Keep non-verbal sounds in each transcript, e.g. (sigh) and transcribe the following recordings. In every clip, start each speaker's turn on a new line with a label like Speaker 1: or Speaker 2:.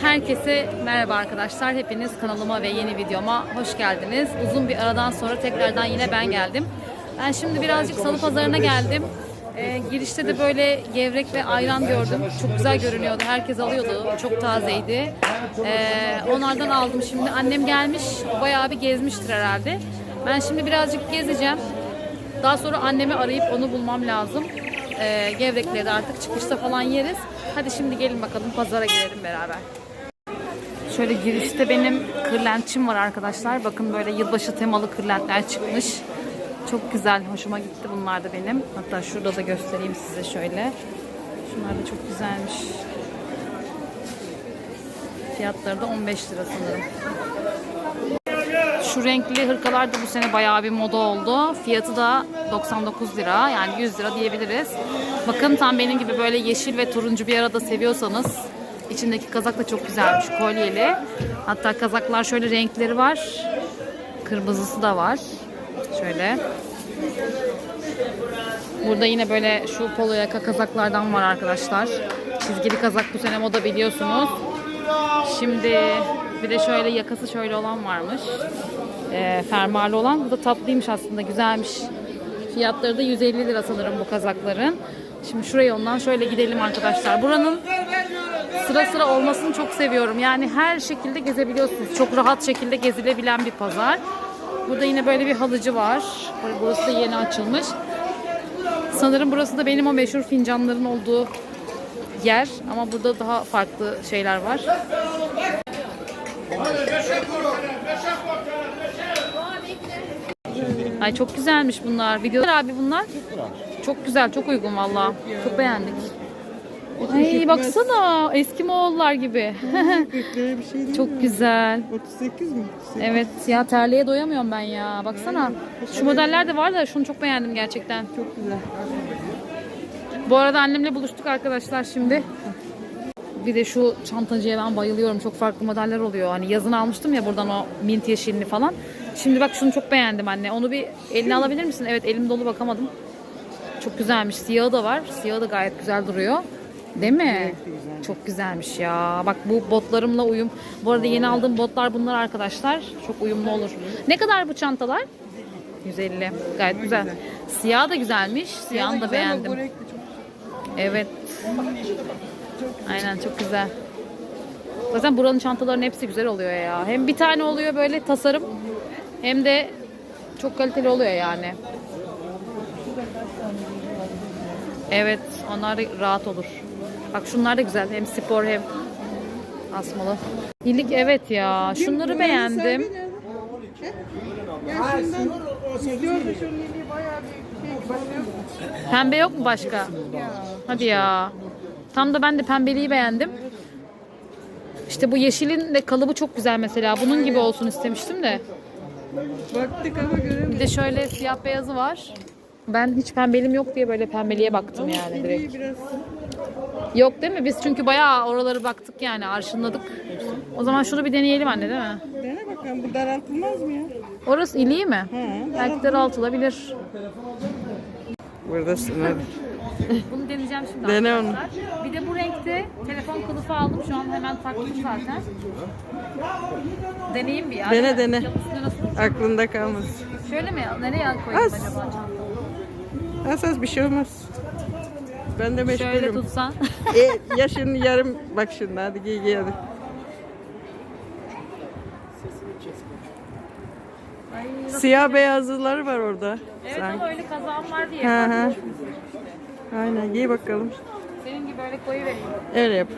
Speaker 1: Herkese merhaba arkadaşlar. Hepiniz kanalıma ve yeni videoma hoş geldiniz. Uzun bir aradan sonra tekrardan yine ben geldim. Ben şimdi birazcık salı pazarına geldim. Ee, girişte de böyle gevrek ve ayran gördüm. Çok güzel görünüyordu. Herkes alıyordu. Çok tazeydi. Ee, onlardan aldım şimdi. Annem gelmiş. Bayağı bir gezmiştir herhalde. Ben şimdi birazcık gezeceğim. Daha sonra annemi arayıp onu bulmam lazım. Ee, gevrekleri de artık çıkışta falan yeriz. Hadi şimdi gelin bakalım pazara girelim beraber. Şöyle girişte benim kırlentçim var arkadaşlar. Bakın böyle yılbaşı temalı kırlentler çıkmış. Çok güzel, hoşuma gitti bunlar da benim. Hatta şurada da göstereyim size şöyle. Şunlar da çok güzelmiş. Fiyatları da 15 lira sanırım. Şu renkli hırkalar da bu sene bayağı bir moda oldu. Fiyatı da 99 lira yani 100 lira diyebiliriz. Bakın tam benim gibi böyle yeşil ve turuncu bir arada seviyorsanız içindeki kazak da çok güzelmiş kolyeli. Hatta kazaklar şöyle renkleri var. Kırmızısı da var. Şöyle. Burada yine böyle şu polo yaka kazaklardan var arkadaşlar. Çizgili kazak bu sene moda biliyorsunuz. Şimdi bir de şöyle yakası şöyle olan varmış. Ee, fermuarlı olan. Bu da tatlıymış aslında güzelmiş. Fiyatları da 150 lira sanırım bu kazakların. Şimdi şuraya ondan şöyle gidelim arkadaşlar. Buranın sıra sıra olmasını çok seviyorum. Yani her şekilde gezebiliyorsunuz. Çok rahat şekilde gezilebilen bir pazar. Burada yine böyle bir halıcı var. Burası da yeni açılmış. Sanırım burası da benim o meşhur fincanların olduğu yer. Ama burada daha farklı şeyler var. Ay çok güzelmiş bunlar. Videolar abi bunlar. Çok güzel, çok uygun valla. Çok beğendik. Ay baksana eski Moğollar gibi.
Speaker 2: 40 liraya bir şey değil
Speaker 1: çok
Speaker 2: mi?
Speaker 1: güzel.
Speaker 2: 38 mi?
Speaker 1: Evet ya terliğe doyamıyorum ben ya. Baksana. Şu modeller de var da şunu çok beğendim gerçekten.
Speaker 2: Çok güzel.
Speaker 1: Bu arada annemle buluştuk arkadaşlar şimdi. Bir de şu çantacıya ben bayılıyorum. Çok farklı modeller oluyor. Hani yazın almıştım ya buradan o mint yeşilini falan. Şimdi bak şunu çok beğendim anne. Onu bir eline alabilir misin? Evet elim dolu bakamadım. Çok güzelmiş. Siyahı da var. Siyahı da gayet güzel duruyor. Değil mi? Çok güzelmiş ya. Bak bu botlarımla uyum. Bu arada yeni aldığım botlar bunlar arkadaşlar. Çok uyumlu olur. Ne kadar bu çantalar? 150. Gayet güzel. Siyah da güzelmiş. Siyahını da beğendim. Evet. Aynen çok güzel. Zaten buranın çantaların hepsi güzel oluyor ya. Hem bir tane oluyor böyle tasarım hem de çok kaliteli oluyor yani. Evet, onlar da rahat olur. Bak şunlar da güzel. Hem spor hem asmalı. İyilik evet ya. Şunları beğendim.
Speaker 2: Ya şundan istiyordu şunun yeni bayağı bir şey.
Speaker 1: Pembe yok mu başka? Hadi ya. Tam da ben de pembeliği beğendim. İşte bu yeşilin de kalıbı çok güzel mesela. Bunun gibi olsun istemiştim de.
Speaker 2: Baktık ama göremedik.
Speaker 1: Bir de şöyle siyah beyazı var. Ben hiç pembelim yok diye böyle pembeliğe baktım yani direkt.
Speaker 2: Biraz.
Speaker 1: Yok değil mi? Biz çünkü bayağı oraları baktık yani arşınladık. O zaman şunu bir deneyelim anne değil mi?
Speaker 2: Dene bakalım bu daraltılmaz mı ya?
Speaker 1: Orası iliği mi?
Speaker 2: He.
Speaker 1: Belki daraltılabilir.
Speaker 2: Buradasın hadi. (laughs)
Speaker 1: Bunu deneyeceğim şimdi
Speaker 2: Dene onu.
Speaker 1: arkadaşlar. Bir de bu renkte telefon kılıfı aldım. Şu an hemen taktım zaten. Deneyeyim bir ya.
Speaker 2: Dene, dene.
Speaker 1: Nasıl?
Speaker 2: Aklında kalmaz.
Speaker 1: Şöyle mi? Nereye koyayım
Speaker 2: Az.
Speaker 1: acaba çantayı?
Speaker 2: Asas bir şey olmaz. Ben de
Speaker 1: Şöyle
Speaker 2: meşgulüm.
Speaker 1: tutsan.
Speaker 2: e, yaşın yarım bak şimdi hadi giy giy hadi. Siyah beyazlılar var orada.
Speaker 1: evet
Speaker 2: Sanki.
Speaker 1: ama öyle kazağım var diye.
Speaker 2: Hı hı. Aynen giy bakalım.
Speaker 1: Senin gibi öyle koyu vereyim.
Speaker 2: Öyle yap.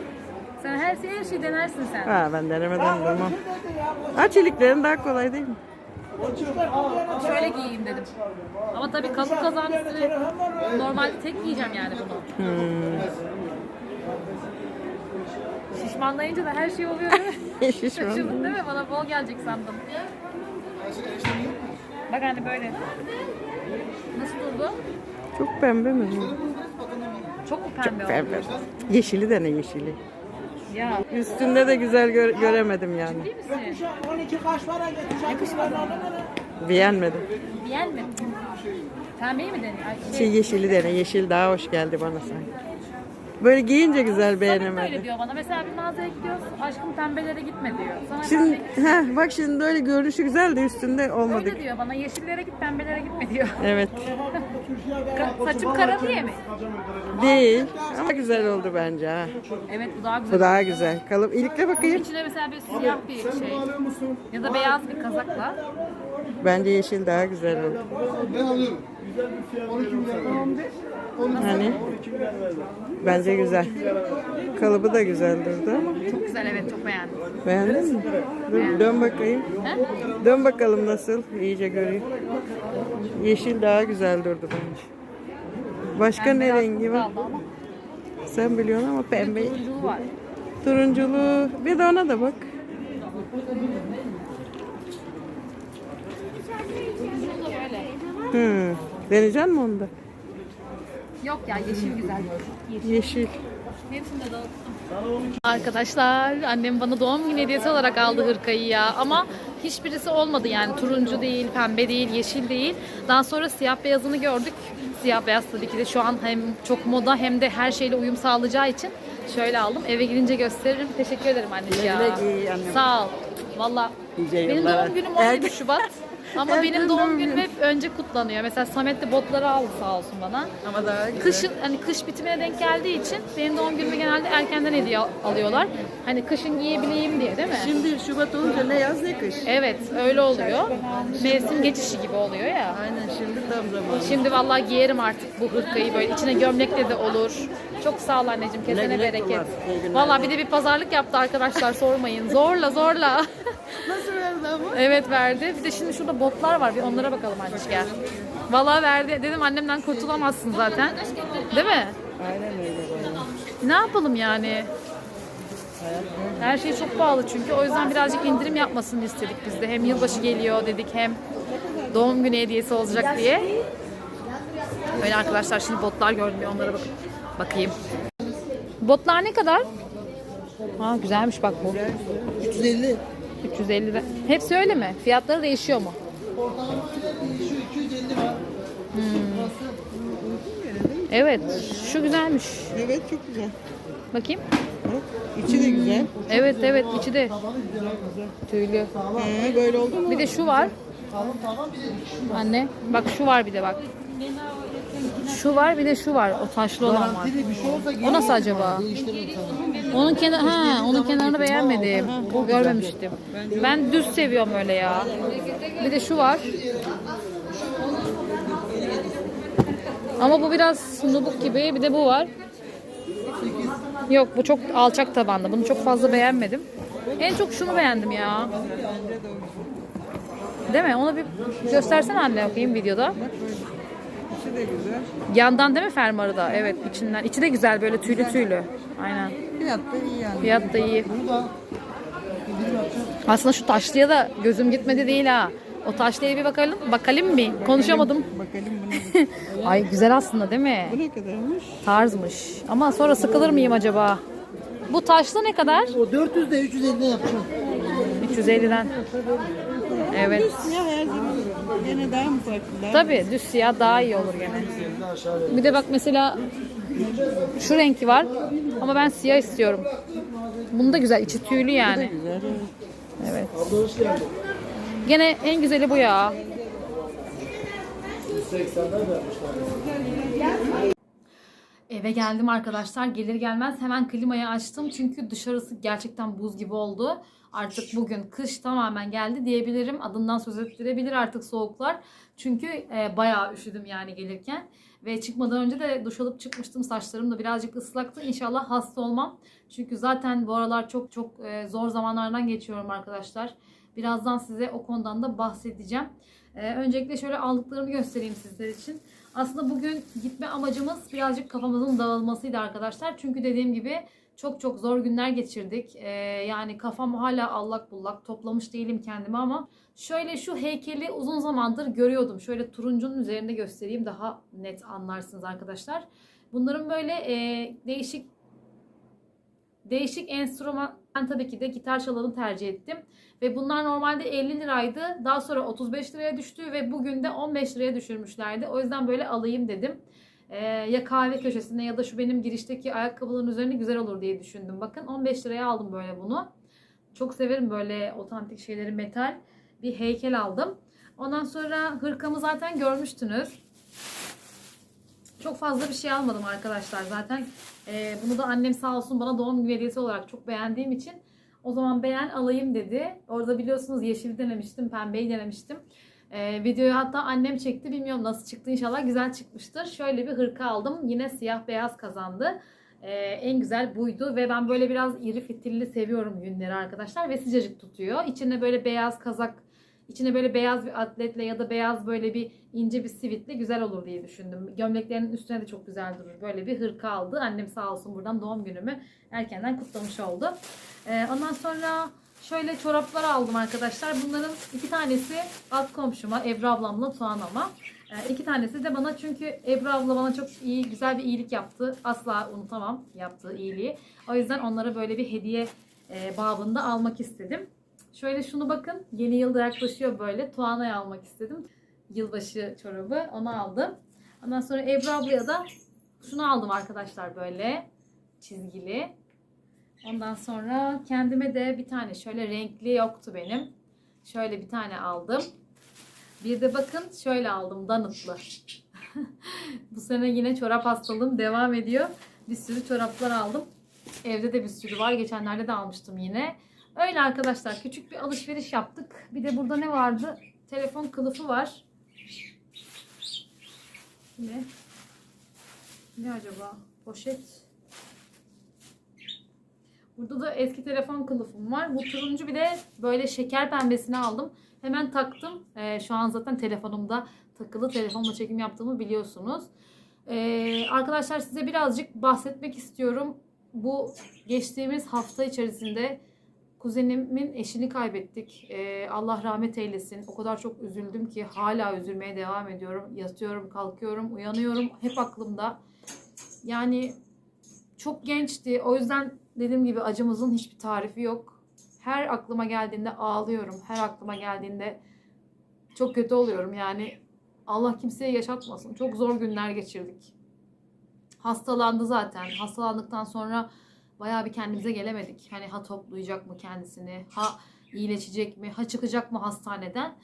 Speaker 1: Sen her şeyi her şeyi denersin sen.
Speaker 2: Ha ben denemeden durmam. Ha çeliklerin daha kolay değil mi?
Speaker 1: Şöyle giyeyim dedim. Ama tabii kalın kazağın üstüne normalde tek giyeceğim yani bunu.
Speaker 2: Hmm.
Speaker 1: Şişmanlayınca da her şey oluyor değil mi? (laughs)
Speaker 2: Şişman.
Speaker 1: Şaşırdın değil mi? Bana bol gelecek sandım. Bak hani böyle. Nasıl durdu?
Speaker 2: Çok pembe mi bu?
Speaker 1: Çok mu pembe oldu?
Speaker 2: Pembe. Yeşili de ne yeşili?
Speaker 1: Ya.
Speaker 2: Üstünde de güzel gö- göremedim yani.
Speaker 1: Değil misin?
Speaker 3: 12 kaç para?
Speaker 1: Yakışmadı?
Speaker 2: Beğenmedim.
Speaker 1: Beğen mi? Pembeyi mi deniyor? Ay,
Speaker 2: Şey yeşili de ne? Yeşil daha hoş geldi bana sanki.
Speaker 3: Böyle giyince güzel
Speaker 1: Samet de öyle diyor bana. Mesela bir mağazaya gidiyoruz. Aşkım pembelere gitme diyor. Sana
Speaker 3: Şimdi
Speaker 1: pembe
Speaker 3: heh, bak şimdi öyle görünüşü güzel de üstünde olmadık.
Speaker 1: Öyle diyor bana. Yeşillere git pembelere gitme diyor. (laughs)
Speaker 3: Evet.
Speaker 1: Ka- saçım kara diye mi?
Speaker 3: Değil. Ama güzel oldu bence ha.
Speaker 1: Evet bu daha güzel.
Speaker 3: Bu daha güzel. Kalıp ilikle bakayım.
Speaker 1: İçine mesela bir siyah bir şey ya da beyaz bir kazakla.
Speaker 3: Bence yeşil daha güzel oldu. Hani? Bence güzel. Kalıbı da güzel durdu ama.
Speaker 1: Çok güzel evet çok beğendim.
Speaker 3: Beğendin mi? Dur, dön bakayım.
Speaker 1: He?
Speaker 3: Dön bakalım nasıl. İyice göreyim. Yeşil daha güzel durdu bence. Başka ne rengi var? Sen biliyorsun ama pembe.
Speaker 1: Turunculuğu var.
Speaker 3: Turunculu. Bir de ona da bak.
Speaker 1: Turunculuğu.
Speaker 3: Hı. Deneyecek misin onu da?
Speaker 1: Yok ya yeşil güzel. Yeşil.
Speaker 3: Yeşil.
Speaker 1: Hepsini de dağıttım. Arkadaşlar annem bana doğum günü hediyesi olarak aldı hırkayı ya ama hiçbirisi olmadı yani turuncu değil, pembe değil, yeşil değil. Daha sonra siyah beyazını gördük. Siyah beyaz tabii ki de şu an hem çok moda hem de her şeyle uyum sağlayacağı için şöyle aldım. Eve gidince gösteririm. Teşekkür ederim anneciğim ya. Sağ ol. Valla benim doğum günüm 17
Speaker 3: Erken-
Speaker 1: Şubat. Ama benim doğum günüm
Speaker 3: günü.
Speaker 1: hep önce kutlanıyor. Mesela Samet de botları aldı sağ olsun bana.
Speaker 3: Ama daha güzel.
Speaker 1: Kışın hani kış bitimine denk geldiği için benim doğum günüme genelde erkenden hediye alıyorlar. Hani kışın giyebileyim diye değil mi?
Speaker 3: Şimdi Şubat olunca ne yaz ne kış.
Speaker 1: Evet öyle oluyor. Mevsim geçişi gibi oluyor ya.
Speaker 3: Aynen şimdi tam zamanı.
Speaker 1: Şimdi vallahi giyerim artık bu hırkayı böyle içine gömlekle de olur. Çok sağ ol anneciğim kesene
Speaker 3: Güle
Speaker 1: bereket.
Speaker 3: kullan.
Speaker 1: Vallahi bir de bir pazarlık yaptı arkadaşlar sormayın. Zorla zorla. (laughs)
Speaker 3: Nasıl verdi ama?
Speaker 1: evet verdi. Bir de şimdi şurada botlar var bir onlara bakalım anneciğim gel. Vallahi verdi. Dedim annemden kurtulamazsın zaten. Değil mi?
Speaker 3: Aynen öyle. vallahi.
Speaker 1: Ne yapalım yani? Her şey çok pahalı çünkü. O yüzden birazcık indirim yapmasını istedik biz de. Hem yılbaşı geliyor dedik hem doğum günü hediyesi olacak diye. Öyle arkadaşlar şimdi botlar görünmüyor. Onlara bak bakayım. Botlar ne kadar? Ha güzelmiş bak bu.
Speaker 3: 350.
Speaker 1: 350 de. Hepsi öyle mi? Fiyatları değişiyor mu? Hmm. Evet. Şu güzelmiş.
Speaker 3: Evet çok güzel.
Speaker 1: Bakayım.
Speaker 3: Bak, içi de güzel.
Speaker 1: Evet evet içi de tüylü.
Speaker 3: He, böyle oldu mu?
Speaker 1: Bir de şu var. Anne bak şu var bir de bak. Şu var bir de şu var. O taşlı olan var. O nasıl acaba? Onun kenar ha, onun kenarını beğenmedim. Görmemiştim. Ben düz seviyorum öyle ya. Bir de şu var. Ama bu biraz nubuk gibi. Bir de bu var. Yok bu çok alçak tabanlı. Bunu çok fazla beğenmedim. En çok şunu beğendim ya. Değil mi? Onu bir göstersene anne bakayım videoda.
Speaker 3: İçi de güzel.
Speaker 1: Yandan değil mi fermuarı da? Evet içinden. İçi de güzel böyle tüylü tüylü. Aynen.
Speaker 3: Fiyat da iyi yani.
Speaker 1: Fiyat da iyi. Aslında şu taşlıya da gözüm gitmedi değil ha. O taşlıya bir bakalım. Bakalım mı? Konuşamadım.
Speaker 3: Bakalım bunu. (laughs)
Speaker 1: Ay güzel aslında değil mi?
Speaker 3: Bu ne kadarmış?
Speaker 1: Tarzmış. Ama sonra sıkılır mıyım acaba? Bu taşlı ne kadar?
Speaker 4: O 400 de 350 yapacağım.
Speaker 1: 350'den. Evet.
Speaker 3: Gene daha mı farklı?
Speaker 1: Tabii düz siyah daha iyi olur gene. Bir de bak mesela şu renki var ama ben siyah istiyorum. Bunu da güzel. içi tüylü yani.
Speaker 3: evet.
Speaker 1: Gene en güzeli bu ya. Eve geldim arkadaşlar. Gelir gelmez hemen klimayı açtım. Çünkü dışarısı gerçekten buz gibi oldu. Artık bugün kış tamamen geldi diyebilirim. Adından söz ettirebilir artık soğuklar. Çünkü e, bayağı üşüdüm yani gelirken. Ve çıkmadan önce de duş alıp çıkmıştım. Saçlarım da birazcık ıslaktı. İnşallah hasta olmam. Çünkü zaten bu aralar çok çok e, zor zamanlardan geçiyorum arkadaşlar. Birazdan size o konudan da bahsedeceğim. Ee, öncelikle şöyle aldıklarımı göstereyim sizler için. Aslında bugün gitme amacımız birazcık kafamızın dağılmasıydı arkadaşlar. Çünkü dediğim gibi çok çok zor günler geçirdik. Ee, yani kafam hala allak bullak toplamış değilim kendimi ama şöyle şu heykeli uzun zamandır görüyordum. Şöyle turuncunun üzerinde göstereyim daha net anlarsınız arkadaşlar. Bunların böyle e, değişik değişik enstrüman ben tabii ki de gitar çalanı tercih ettim. Ve bunlar normalde 50 liraydı. Daha sonra 35 liraya düştü ve bugün de 15 liraya düşürmüşlerdi. O yüzden böyle alayım dedim. Ee, ya kahve köşesinde ya da şu benim girişteki ayakkabıların üzerine güzel olur diye düşündüm. Bakın 15 liraya aldım böyle bunu. Çok severim böyle otantik şeyleri metal. Bir heykel aldım. Ondan sonra hırkamı zaten görmüştünüz. Çok fazla bir şey almadım arkadaşlar zaten. Ee, bunu da annem sağ olsun bana doğum günü hediyesi olarak çok beğendiğim için o zaman beğen alayım dedi. Orada biliyorsunuz yeşili denemiştim, pembeyi denemiştim. Ee, videoyu hatta annem çekti. Bilmiyorum nasıl çıktı inşallah güzel çıkmıştır. Şöyle bir hırka aldım. Yine siyah beyaz kazandı. Ee, en güzel buydu ve ben böyle biraz iri fitilli seviyorum yünleri arkadaşlar ve sıcacık tutuyor. İçine böyle beyaz kazak, içine böyle beyaz bir atletle ya da beyaz böyle bir ince bir sivitle güzel olur diye düşündüm. Gömleklerin üstüne de çok güzel durur. Böyle bir hırka aldı. Annem sağ olsun buradan doğum günümü erkenden kutlamış oldu. Ee, ondan sonra şöyle çoraplar aldım arkadaşlar. Bunların iki tanesi alt komşuma, Ebru ablamla Tuğan'ama. Ee, iki tanesi de bana çünkü Ebru abla bana çok iyi, güzel bir iyilik yaptı. Asla unutamam yaptığı iyiliği. O yüzden onlara böyle bir hediye e, babında almak istedim. Şöyle şunu bakın. Yeni yılda yaklaşıyor böyle. Tuğana'ya almak istedim. Yılbaşı çorabı. Onu aldım. Ondan sonra Ebru ablaya da şunu aldım arkadaşlar böyle. Çizgili. Ondan sonra kendime de bir tane şöyle renkli yoktu benim. Şöyle bir tane aldım. Bir de bakın şöyle aldım danıtlı. (laughs) Bu sene yine çorap hastalığım devam ediyor. Bir sürü çoraplar aldım. Evde de bir sürü var. Geçenlerde de almıştım yine. Öyle arkadaşlar küçük bir alışveriş yaptık. Bir de burada ne vardı? Telefon kılıfı var. Ne? Ne acaba? Poşet. Burada da eski telefon kılıfım var. Bu turuncu bir de böyle şeker pembesini aldım. Hemen taktım. Ee, şu an zaten telefonumda takılı. Telefonla çekim yaptığımı biliyorsunuz. Ee, arkadaşlar size birazcık bahsetmek istiyorum. Bu geçtiğimiz hafta içerisinde kuzenimin eşini kaybettik. Ee, Allah rahmet eylesin. O kadar çok üzüldüm ki hala üzülmeye devam ediyorum. Yatıyorum, kalkıyorum, uyanıyorum. Hep aklımda. Yani çok gençti. O yüzden dediğim gibi acımızın hiçbir tarifi yok. Her aklıma geldiğinde ağlıyorum. Her aklıma geldiğinde çok kötü oluyorum. Yani Allah kimseye yaşatmasın. Çok zor günler geçirdik. Hastalandı zaten. Hastalandıktan sonra bayağı bir kendimize gelemedik. Hani ha toplayacak mı kendisini, ha iyileşecek mi, ha çıkacak mı hastaneden.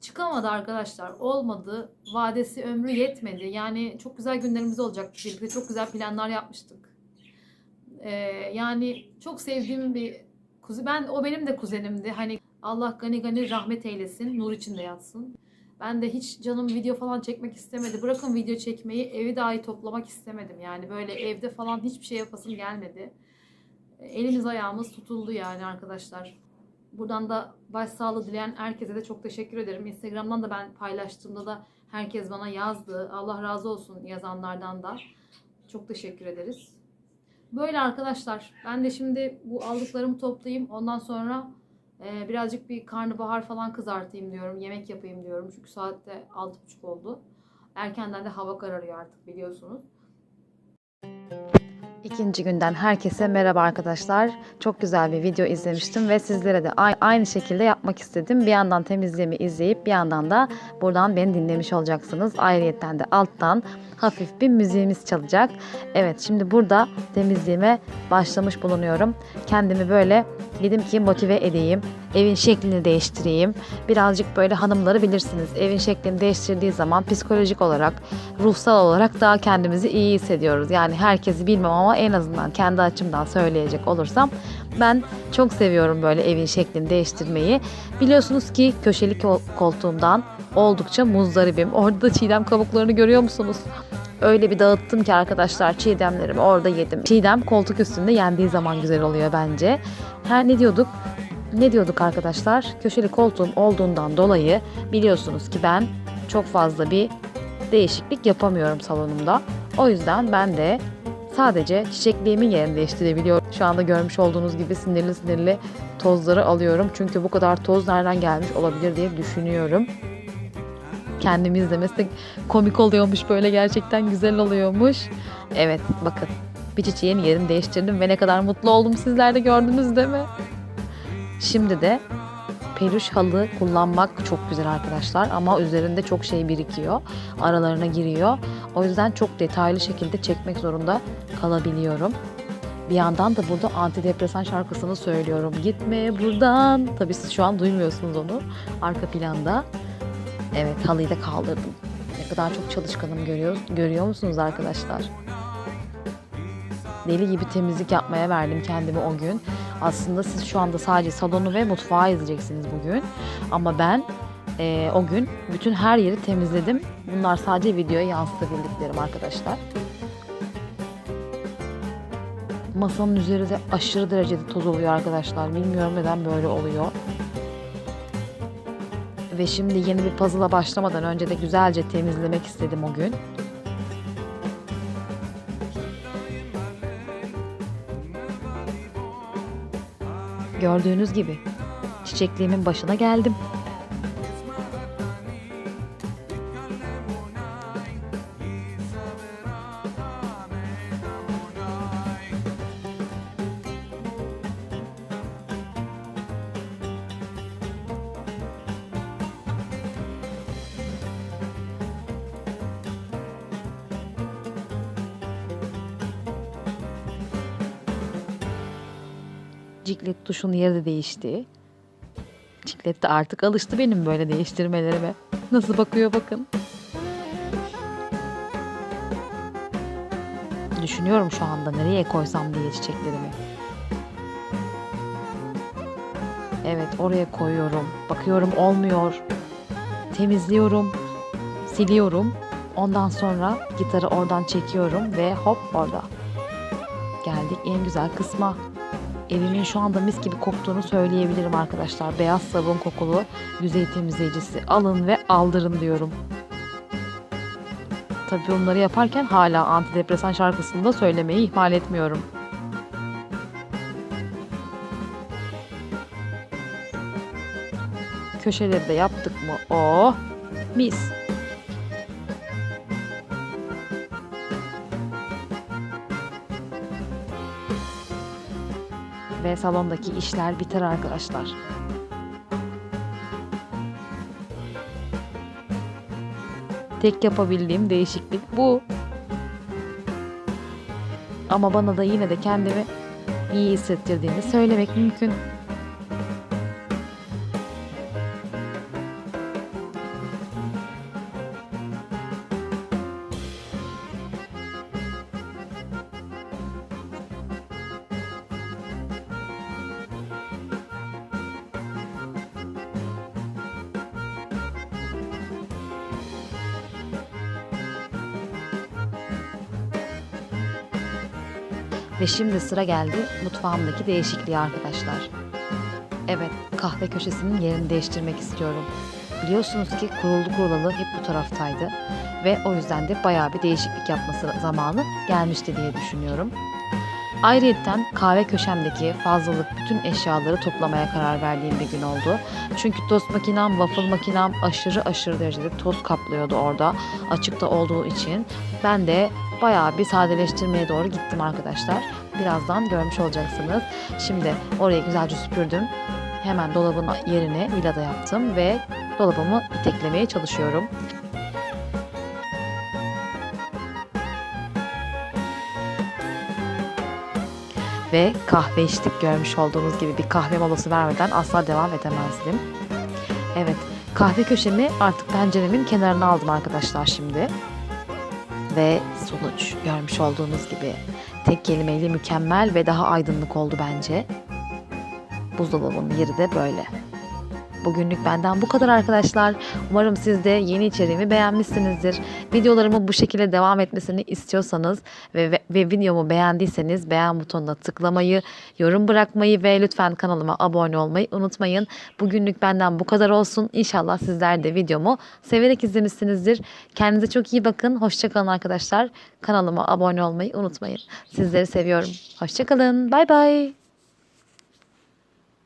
Speaker 1: Çıkamadı arkadaşlar. Olmadı. Vadesi ömrü yetmedi. Yani çok güzel günlerimiz olacak. Birlikte çok güzel planlar yapmıştık. Ee, yani çok sevdiğim bir kuzen. Ben o benim de kuzenimdi. Hani Allah gani gani rahmet eylesin. Nur içinde yatsın. Ben de hiç canım video falan çekmek istemedi. Bırakın video çekmeyi, evi dahi toplamak istemedim. Yani böyle evde falan hiçbir şey yapasım gelmedi. Elimiz ayağımız tutuldu yani arkadaşlar. Buradan da başsağlığı dileyen herkese de çok teşekkür ederim. Instagram'dan da ben paylaştığımda da herkes bana yazdı. Allah razı olsun yazanlardan da. Çok teşekkür ederiz. Böyle arkadaşlar. Ben de şimdi bu aldıklarımı toplayayım. Ondan sonra e, birazcık bir karnabahar falan kızartayım diyorum. Yemek yapayım diyorum. Çünkü saatte 6.30 oldu. Erkenden de hava kararıyor artık biliyorsunuz.
Speaker 5: İkinci günden herkese merhaba arkadaşlar. Çok güzel bir video izlemiştim ve sizlere de aynı şekilde yapmak istedim. Bir yandan temizliğimi izleyip bir yandan da buradan beni dinlemiş olacaksınız. Ayrıyetten de alttan hafif bir müziğimiz çalacak. Evet şimdi burada temizliğime başlamış bulunuyorum. Kendimi böyle dedim ki motive edeyim. Evin şeklini değiştireyim. Birazcık böyle hanımları bilirsiniz. Evin şeklini değiştirdiği zaman psikolojik olarak, ruhsal olarak daha kendimizi iyi hissediyoruz. Yani herkesi bilmem ama en azından kendi açımdan söyleyecek olursam ben çok seviyorum böyle evin şeklini değiştirmeyi. Biliyorsunuz ki köşeli kol- koltuğumdan oldukça muzdaribim. Orada da çiğdem kabuklarını görüyor musunuz? Öyle bir dağıttım ki arkadaşlar çiğdemlerimi orada yedim. Çiğdem koltuk üstünde yendiği zaman güzel oluyor bence. Her ne diyorduk? Ne diyorduk arkadaşlar? Köşeli koltuğum olduğundan dolayı biliyorsunuz ki ben çok fazla bir değişiklik yapamıyorum salonumda. O yüzden ben de sadece çiçekliğimin yerini değiştirebiliyorum. Şu anda görmüş olduğunuz gibi sinirli sinirli tozları alıyorum. Çünkü bu kadar toz nereden gelmiş olabilir diye düşünüyorum. Kendimi izlemesi komik oluyormuş böyle gerçekten güzel oluyormuş. Evet bakın bir çiçeğin yerini değiştirdim ve ne kadar mutlu oldum sizler de gördünüz değil mi? Şimdi de
Speaker 1: peluş halı kullanmak çok güzel arkadaşlar ama üzerinde çok şey birikiyor. Aralarına giriyor. O yüzden çok detaylı şekilde çekmek zorunda kalabiliyorum. Bir yandan da burada antidepresan şarkısını söylüyorum. Gitme buradan. Tabii siz şu an duymuyorsunuz onu. Arka planda. Evet halıyı da kaldırdım. Ne kadar çok çalışkanım görüyor, görüyor musunuz arkadaşlar? Deli gibi temizlik yapmaya verdim kendimi o gün. Aslında siz şu anda sadece salonu ve mutfağı izleyeceksiniz bugün. Ama ben eee, o gün bütün her yeri temizledim. Bunlar sadece videoya yansıtabildiklerim arkadaşlar. Masanın üzeri de aşırı derecede toz oluyor arkadaşlar. Bilmiyorum neden böyle oluyor. Ve şimdi yeni bir puzzle'a başlamadan önce de güzelce temizlemek istedim o gün. Gördüğünüz gibi çiçekliğimin başına geldim. Ciklet tuşun yeri de değişti. Ciklet de artık alıştı benim böyle değiştirmelerime. Nasıl bakıyor bakın. Düşünüyorum şu anda nereye koysam diye çiçeklerimi. Evet oraya koyuyorum. Bakıyorum olmuyor. Temizliyorum. Siliyorum. Ondan sonra gitarı oradan çekiyorum ve hop orada. Geldik en güzel kısma. Evimin şu anda mis gibi koktuğunu söyleyebilirim arkadaşlar. Beyaz sabun kokulu yüzey temizleyicisi alın ve aldırın diyorum. Tabii bunları yaparken hala antidepresan şarkısını da söylemeyi ihmal etmiyorum. Köşeleri de yaptık mı? Oh mis. Ve salondaki işler biter arkadaşlar. Tek yapabildiğim değişiklik bu. Ama bana da yine de kendimi iyi hissettirdiğini söylemek mümkün. Ve şimdi sıra geldi mutfağımdaki değişikliğe arkadaşlar. Evet, kahve köşesinin yerini değiştirmek istiyorum. Biliyorsunuz ki kuruldu kurulalı hep bu taraftaydı. Ve o yüzden de bayağı bir değişiklik yapması zamanı gelmişti diye düşünüyorum. Ayrıyeten kahve köşemdeki fazlalık bütün eşyaları toplamaya karar verdiğim bir gün oldu. Çünkü tost makinem, waffle makinem aşırı aşırı derecede toz kaplıyordu orada açıkta olduğu için. Ben de bayağı bir sadeleştirmeye doğru gittim arkadaşlar. Birazdan görmüş olacaksınız. Şimdi orayı güzelce süpürdüm. Hemen dolabın yerini villada yaptım ve dolabımı iteklemeye çalışıyorum. Ve kahve içtik görmüş olduğunuz gibi bir kahve molası vermeden asla devam edemezdim. Evet kahve köşemi artık penceremin kenarına aldım arkadaşlar şimdi. Ve sonuç görmüş olduğunuz gibi tek kelimeyle mükemmel ve daha aydınlık oldu bence. Buzdolabının yeri de böyle. Bugünlük benden bu kadar arkadaşlar. Umarım siz de yeni içeriğimi beğenmişsinizdir. Videolarımın bu şekilde devam etmesini istiyorsanız ve, ve, ve videomu beğendiyseniz beğen butonuna tıklamayı, yorum bırakmayı ve lütfen kanalıma abone olmayı unutmayın. Bugünlük benden bu kadar olsun. İnşallah sizler de videomu severek izlemişsinizdir. Kendinize çok iyi bakın. Hoşçakalın arkadaşlar. Kanalıma abone olmayı unutmayın. Sizleri seviyorum. Hoşçakalın. Bay bay.